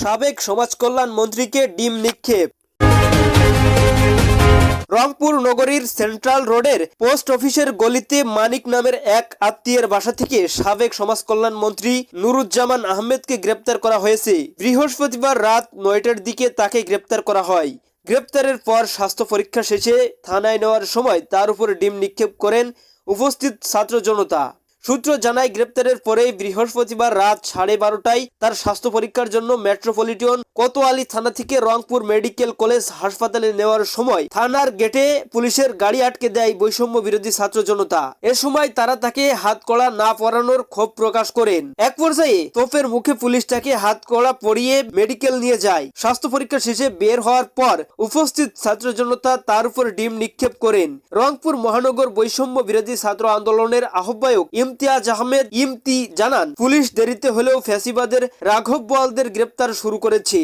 সাবেক সমাজ কল্যাণ মন্ত্রীকে ডিম নিক্ষেপ। রংপুর নগরীর সেন্ট্রাল রোডের পোস্ট অফিসের গলিতে মানিক নামের এক আত্মীয়ের বাসা থেকে সাবেক সমাজ কল্যাণ মন্ত্রী নুরুজ্জামান আহমেদকে গ্রেপ্তার করা হয়েছে। বৃহস্পতিবার রাত নয়টার দিকে তাকে গ্রেপ্তার করা হয়। গ্রেপ্তারের পর স্বাস্থ্য পরীক্ষা শেষে থানায় নেওয়ার সময় তার উপর ডিম নিক্ষেপ করেন উপস্থিত ছাত্র জনতা। সূত্র জানায়, গ্রেপ্তারের পরেই বৃহস্পতিবার রাত সাড়ে বারোটায় তার স্বাস্থ্য পরীক্ষার জন্য মেট্রোপলিটন কোতোয়ালি থানা থেকে রংপুর মেডিকেল কলেজ হাসপাতালে নেওয়ার সময় থানার গেটে পুলিশের গাড়ি আটকে দেয় বৈষম্য বিরোধী ছাত্র জনতা। এ সময় তারা তাকে হাত কড়া না পরানোর ক্ষোভ প্রকাশ করেন। এক পর্যায়ে তোপের মুখে পুলিশ তাকে হাত কড়া পরিয়ে মেডিকেল নিয়ে যায়। স্বাস্থ্য পরীক্ষা শেষে বের হওয়ার পর উপস্থিত ছাত্র জনতা তার উপর ডিম নিক্ষেপ করেন। রংপুর মহানগর বৈষম্য বিরোধী ছাত্র আন্দোলনের আহ্বায়ক ইমতিয়াজ আহমেদ ইমতি জানান পুলিশ দেরিতে হলেও ফ্যাসিবাদের রাঘব বোয়ালদের গ্রেপ্তার শুরু করেছে।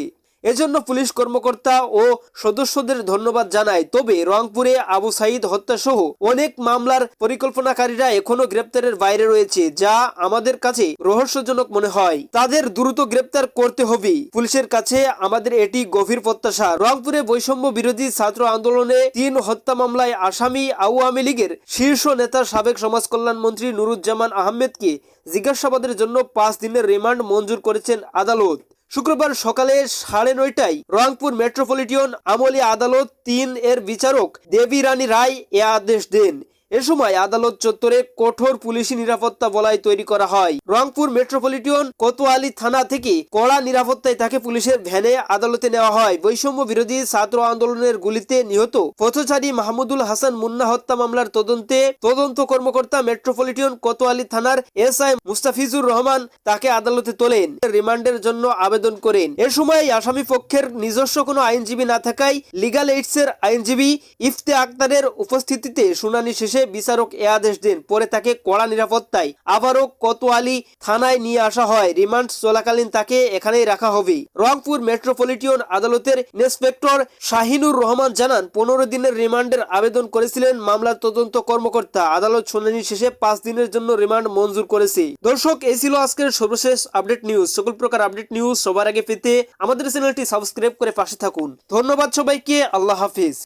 এজন্য পুলিশ কর্মকর্তা ও সদস্যদের ধন্যবাদ জানায়। তবে রংপুরে আবু সাইদ হত্যা সহ অনেক মামলার পরিকল্পনাকারীরা এখনও গ্রেপ্তারের বাইরে রয়েছে, যা আমাদের কাছে রহস্যজনক মনে হয়। তাদের দ্রুত গ্রেপ্তার করতে হবে। পুলিশের কাছে আমাদের এটি গভীর প্রত্যাশা। রংপুরে বৈষম্য বিরোধী ছাত্র আন্দোলনে তিন হত্যা মামলায় আসামি আওয়ামী লীগের শীর্ষ নেতা সাবেক সমাজ কল্যাণ মন্ত্রী নুরুজ্জামান আহমেদকে জিজ্ঞাসাবাদের জন্য পাঁচ দিনের রিমান্ড মঞ্জুর করেছেন আদালত। শুক্রবার সকালে সাড়ে নয়টায় রংপুর মেট্রোপলিটন আমলি আদালত তিন এর বিচারক দেবী রানী রায় এ আদেশ দেন। এ সময় আদালত চত্বরে কঠোর পুলিশি নিরাপত্তা বলয় তৈরি করা হয়। রংপুর মেট্রোপলিটন কোতোয়ালি থানা থেকে কড়া নিরাপত্তায় তাকে পুলিশের ভ্যানে আদালতে নেওয়া হয়। বৈষম্য বিরোধী ছাত্র আন্দোলনের গুলিতে নিহত পথচারী মাহমুদুল হাসান মুন্না হত্যা মামলার তদন্তে তদন্ত কর্মকর্তা মেট্রোপলিটন কোতোয়ালি থানার এস আই মুস্তাফিজুর রহমান তাকে আদালতে তোলেন, রিমান্ডের জন্য আবেদন করেন। এ সময় আসামি পক্ষের নিজস্ব কোনো আইনজীবী না থাকায় লিগাল এইডস এর আইনজীবী ইফতে আক্তারের উপস্থিতিতে শুনানি শেষে বিচারক এ আদেশ দেন। পরে তাকে কড়া নিরাপত্তায় আবারও কোতোয়ালি থানায় নিয়ে আসা হয়। রিমান্ড চলাকালীন তাকে এখানেই রাখা হবে। রংপুর মেট্রোপলিটন আদালতের ইন্সপেক্টর শাহিনুর রহমান জানান, পনেরো দিনের রিমান্ডের আবেদন করেছিলেন মামলার তদন্ত কর্মকর্তা। আদালত শুনানি শেষে পাঁচ দিনের জন্য রিমান্ড মঞ্জুর করেছে। দর্শক, এই ছিল আজকের সর্বশেষ আপডেট নিউজ। সকল প্রকার আপডেট নিউজ সবার আগে পেতে আমাদের চ্যানেলটি সাবস্ক্রাইব করে পাশে থাকুন। ধন্যবাদ সবাইকে। আল্লাহ হাফিজ।